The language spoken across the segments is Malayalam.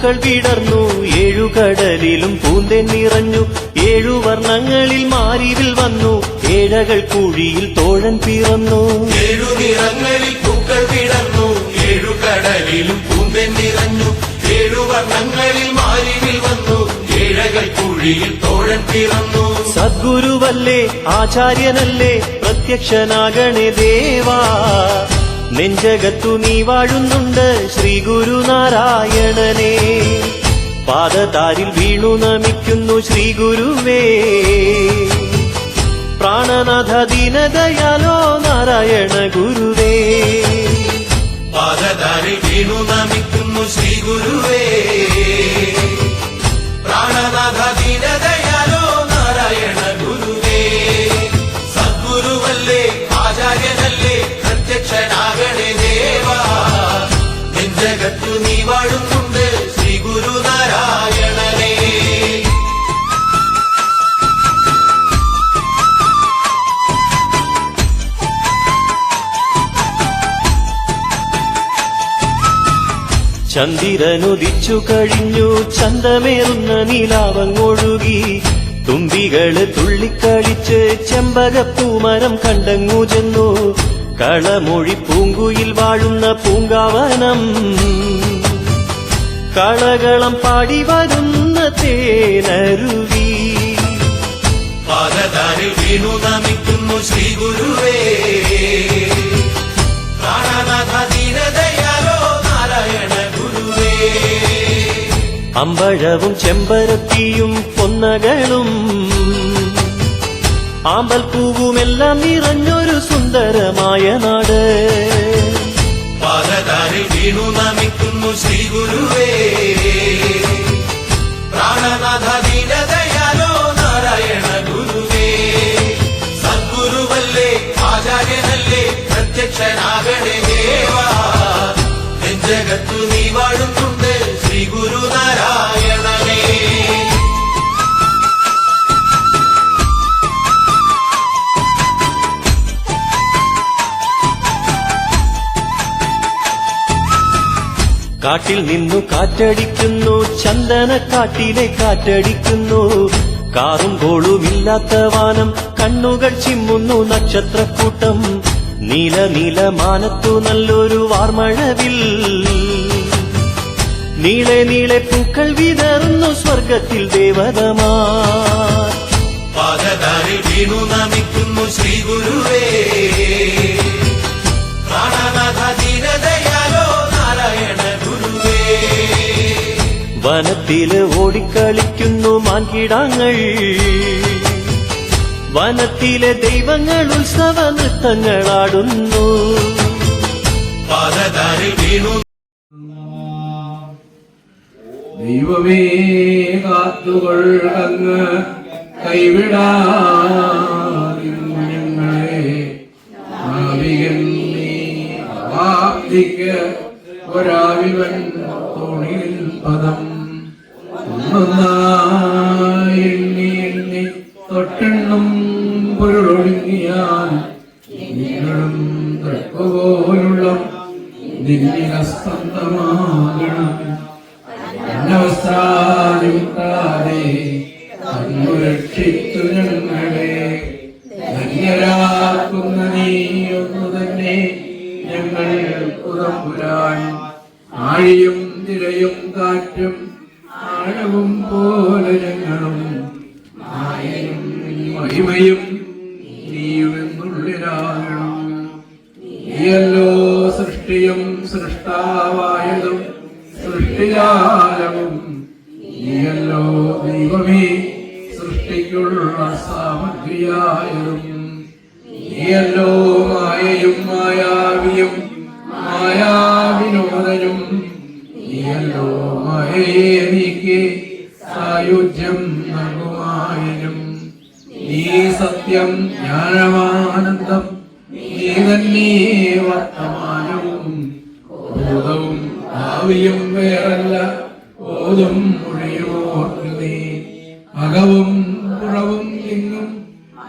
പൂക്കൾ വിടർന്നു ഏഴു കടലിലും പൂന്തേൻ നിറഞ്ഞു ഏഴു വർണങ്ങളിൽ മാരിവിൽ വന്നു ഏഴകൾ കുഴിയിൽ തോഴൻ പിറന്നു. ഏഴു നിറങ്ങളിൽ പൂക്കൾ വിടർന്നു ഏഴു കടലിലും പൂന്തൻ നിറഞ്ഞു ഏഴു വർണങ്ങളിൽ മാരിവിൽ വന്നു ഏഴകൾ കുഴിയിൽ തോഴൻ പിറന്നു. സദ്ഗുരുവല്ലേ ആചാര്യനല്ലേ പ്രത്യക്ഷനാകണേ ദേവാ. നെഞ്ചകത്തു നീ വാഴുന്നുണ്ട് ശ്രീ ഗുരുനാരായണനെ പാദതാരിൽ വീണു നമിക്കുന്നു ശ്രീ ഗുരുവേ പ്രാണനാഥ ദീനദയാലോ നാരായണ ഗുരുവേ. പാദതാരിൽ വീണു നമിക്കുന്നു ശ്രീ ഗുരുവേ പ്രാണനാഥ ദീനദയാലോ നെഞ്ചകത്തു നീ വാഴുന്നുണ്ട് ശ്രീ ഗുരുനാരായണനേ ചന്ദ്രനുദിച്ചു കഴിഞ്ഞു ചന്തമേറുന്ന നീലാവങ്ങൊഴുകി. തുമ്പികൾ തുള്ളിക്കളിച്ച് ചെമ്പകപ്പൂമരം കണ്ടങ്ങു ചെന്നു. കളമൊഴി പൂങ്കുയിൽ വാഴുന്ന പൂങ്കാവനം. കളകളം പാടി വരുന്ന തേനരുവി. പാദതാരിൽ വീണു നമിക്കുന്നു ശ്രീ ഗുരുവേ. അമ്പഴവും ചെമ്പരത്തിയും പൊന്നകളും ആമ്പൽ പൂവുമെല്ലാം നിറഞ്ഞൊരു സുന്ദരമായ നാട്. പാദധാരിൽ വീണു നമിക്കുന്നു ശ്രീ ഗുരുവേ പ്രാണനാഥ ദീനദയാലോ നാരായണ ഗുരുവേ. സദ്ഗുരുവല്ലേ ആചാര്യനല്ലേ പ്രത്യക്ഷനാകണേ ദേവാ. നെഞ്ചകത്തു കാട്ടിൽ നിന്നു കാറ്റടിക്കുന്നു ചന്ദന കാട്ടിലെ കാറ്റടിക്കുന്നു. കാറും കോളുമില്ലാത്ത വാനം കണ്ണുകൾ ചിമ്മുന്നു നക്ഷത്രക്കൂട്ടം. നീല നീല മാനത്തു നല്ലൊരു വാർമഴവിൽ. നീളെ നീളെ പൂക്കൾ വിതറുന്നു സ്വർഗത്തിൽ ദേവതമാ പാദധാരിൽ വീണു നമിക്കുന്നു ശ്രീ ഗുരുവേ വനത്തിൽ ഓടിക്കളിക്കുന്നു മാൻകിടാങ്ങൾ. വനത്തിലെ ദൈവങ്ങൾ ഉത്സവ നൃത്തങ്ങളാടുന്നു. ദൈവമേ കാത്തുകൊള്ളങ്ങ്. കൈവിടാതിരുന്നു ഞങ്ങളെ നാവികൻ നീ ഒരാവിവൻ തോണിയിൽ പദം. എണ്ണി എണ്ണി തൊട്ടെണ്ണം പൊരുളൊടുങ്ങിയാൽ നിങ്ങളും തട്ടുപോലുള്ള നിന്നിക സ്പന്ദമാകണം അന്നവസ്ത്രാദിമുട്ടാതെ കണ്ണുരക്ഷിച്ചു ഞങ്ങളെ. ധന്യരാക്കുന്ന നീ ഒന്നു തന്നെ ഞങ്ങൾ ആഴിയും തിരയും കാറ്റും ആഴവും പോലെ ഞങ്ങളും മായയും മഹിമയും നീയുമെന്നുള്ളിലാകണം നീയല്ലോ സൃഷ്ടിയും സൃഷ്ടാവായതും സൃഷ്ടിജാലവും നീയല്ലോ ദൈവമേ സൃഷ്ടിക്കുള്ള സാമഗ്രിയായതും. നീയല്ലോ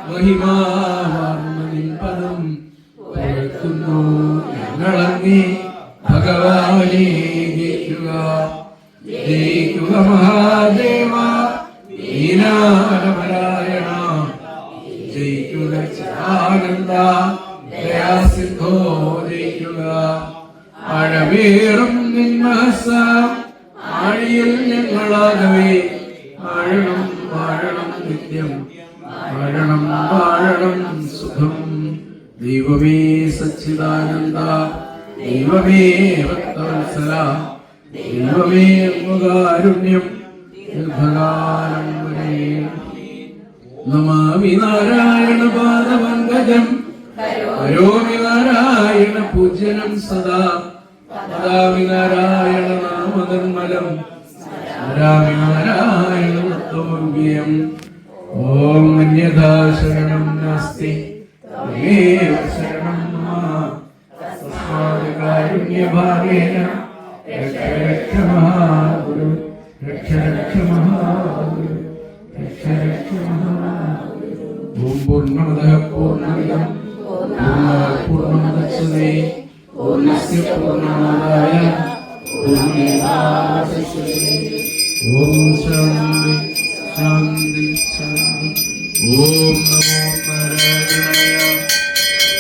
മഹിമാവാർന്ന നിൻപദം പുകഴ്ത്തുന്നു ഞങ്ങളങ്ങേ ഭഗവാനേ ജയിക്കുക മഹാദേവ ദീനാനപരായണ ജയിക്കുക ആനന്ദ ദയാസിദ്ധോ ജയിക്കുക. ആഴമേറും നിന്മഹസ ആഴിയിൽ ഞങ്ങളാകവേ. ആഴണം ആഴണം നിത്യം. വാഴണം വാഴണം സുഖം. ദൈവമേ സച്ചിദാനന്ദ ദൈവമേ ഭക്തവത്സല ദൈവമേ കാരുണ്യം ദീർഘകാലം വരെ നമാമി നാരായണ പാദമംഗജം കരോമി നാരായണ പൂജനം സദാ. പദാമി നാരായണ നാമനിർമ്മലം സ്മരാമി നാരായണ തത്വമവ്യം ഓം അന്യഥാ ശരണം നാസ്തി. ത്വമേവ ശരണം മമ തസ്മാത് കാരുണ്യഭാവേന രക്ഷ രക്ഷ മഹാഗുരു രക്ഷ രക്ഷ മഹാഗുരു രക്ഷ രക്ഷ മഹാഗുരു ഓം പൂർണമതഃ പൂർണമിദം പൂർണാത് പൂർണസ്യ പൂർണമാദായ ഓം ശാന്തി. ശാന്തി. ഓം നമോ നാരായണായ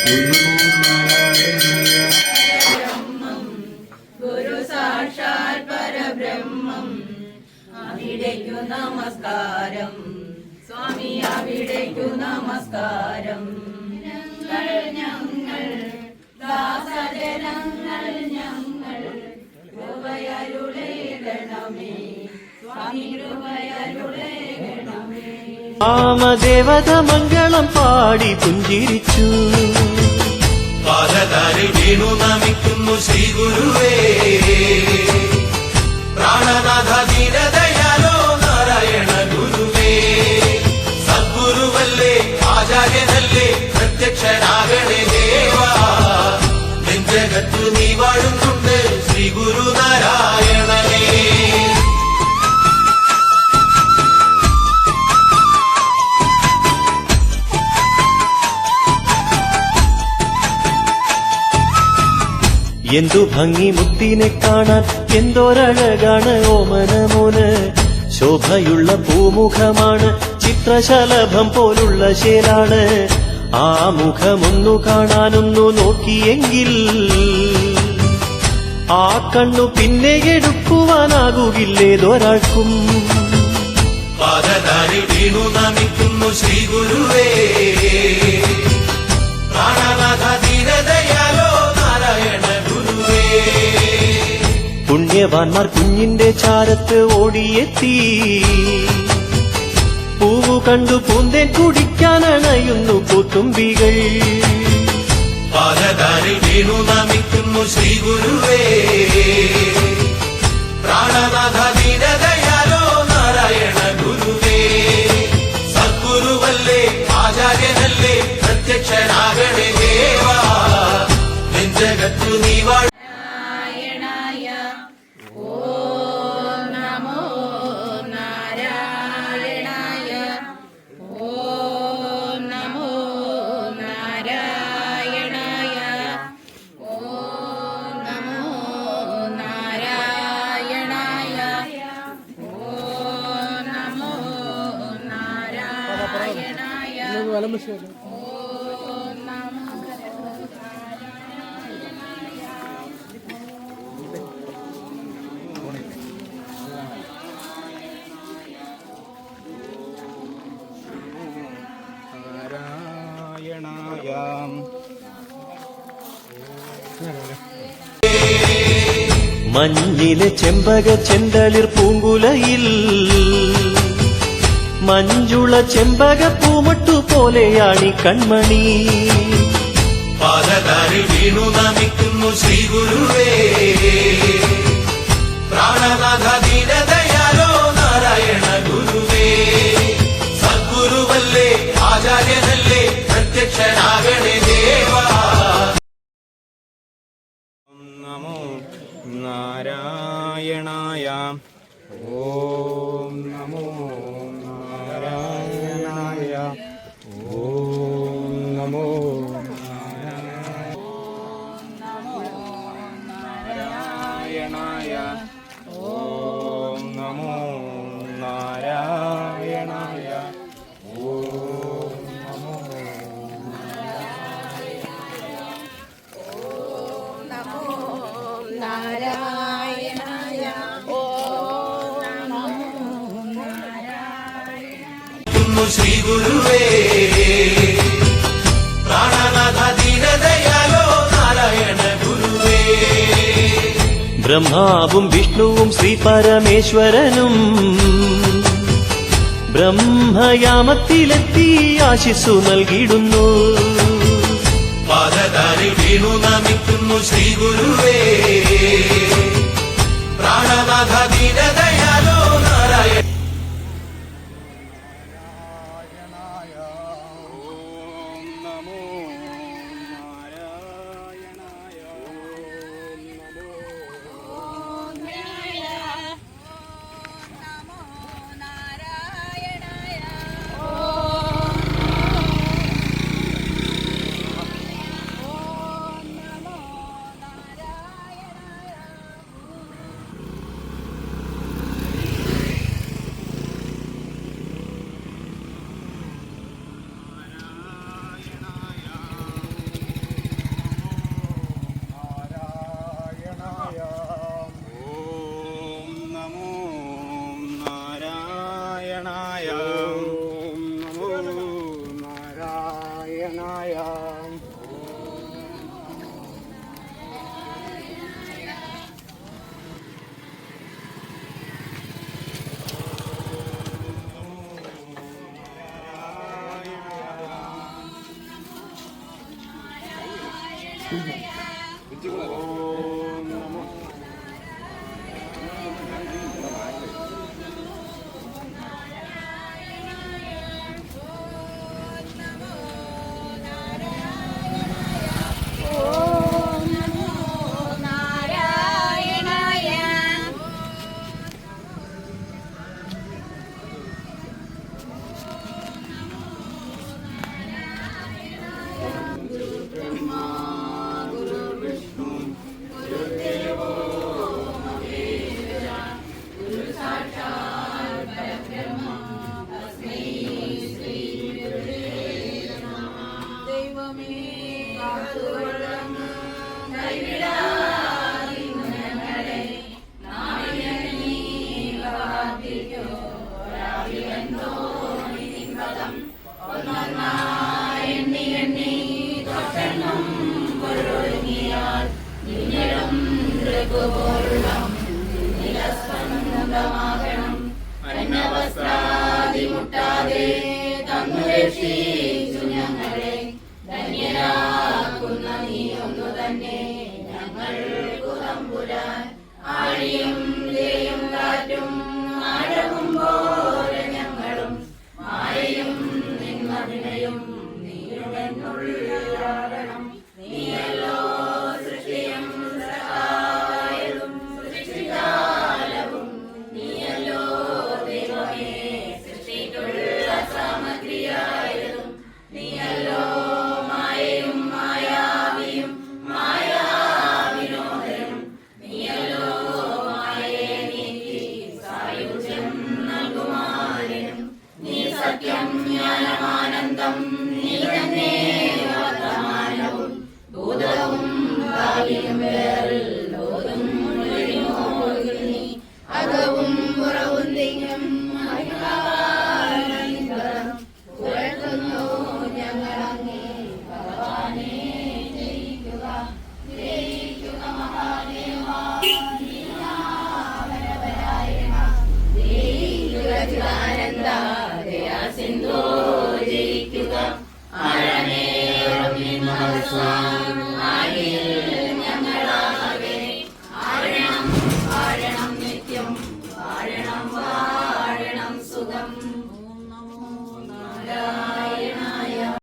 ഓം നമോ നാരായണായ ഗുരു പരബ്രഹ്മം അവിടേക്കു നമസ്കാരം. സ്വാമി അവിടേക്കു നമസ്കാരം. ഞങ്ങൾ ഞങ്ങൾ ദാസജനങ്ങൾ ഞങ്ങൾ കൃപയരുളേകണമേ സ്വാമി കൃപയരുളേകണമേ രാമദേവത മംഗളം പാടി പുഞ്ചിരിച്ചു പാദതാരിൽ വീണു നമിക്കുന്നു ശ്രീ ഗുരുവേ പ്രാണനാഥ ദീനദയാലോ നാരായണ ഗുരുവേ സദ്ഗുരുവല്ലേ ആചാര്യനല്ലേ പ്രത്യക്ഷനാകണേ എന്തു ഭംഗി മുത്തിനെ കാണാൻ എന്തോരഴകാണ് ഓമനമോന് ശോഭയുള്ള പൂമുഖമാണ് ചിത്രശലഭം പോലുള്ള ശേലാണ്. ആ മുഖമൊന്നു കാണാനൊന്നു നോക്കിയെങ്കിൽ ആ കണ്ണു പിന്നെ എടുക്കുവാനാകുകില്ലേതൊരാൾക്കും. പാദതാരി വീണു നമിക്കുന്നു ശ്രീ ഗുരുവേ പുണ്യവാന്മാർ കുഞ്ഞിന്റെ ചാരത്ത് ഓടിയെത്തി. പൂവു കണ്ടു പൂന്തേൻ കുടിക്കാനണയുന്നു പൂത്തുമ്പികൾ പാദതാരിൽ വീണു നമിക്കുന്നു ശ്രീ ഗുരുവേ പ്രാണനാഥ ദീനദയാലോ നാരായണ ഗുരുവേ. സദ്ഗുരുവല്ലേ ആചാര്യനല്ലേ പ്രത്യക്ഷനാകണേ ദേവാ. ജഗത്തു നീ വാഴ മഞ്ഞിലെ ചെമ്പക ചെന്തളിർ പൂങ്കുലയിൽ. മഞ്ഞുള ചെമ്പക പൂമട്ടു പോലെയാണി കൺമണി. പാദതാരിൽ വീണു നമിക്കുന്നു ശ്രീ ഗുരുവേ പ്രാണനാഥ ദീനദയാലോ നാരായണ ഗുരുവേ. സദ്ഗുരുവല്ലേ ആചാര്യനല്ലേ പ്രത്യക്ഷനാകണേ നാരായണായ ബ്രഹ്മാവും വിഷ്ണുവും ശ്രീ പരമേശ്വരനും ബ്രഹ്മയാമത്തിലെത്തി ആശിസു നൽകിയിടുന്നു. പാദതാരിൽ വീണു നമിക്കുന്നു ശ്രീ ഗുരുവേ പ്രാണനാഥ ദീനത Mom. Mariam.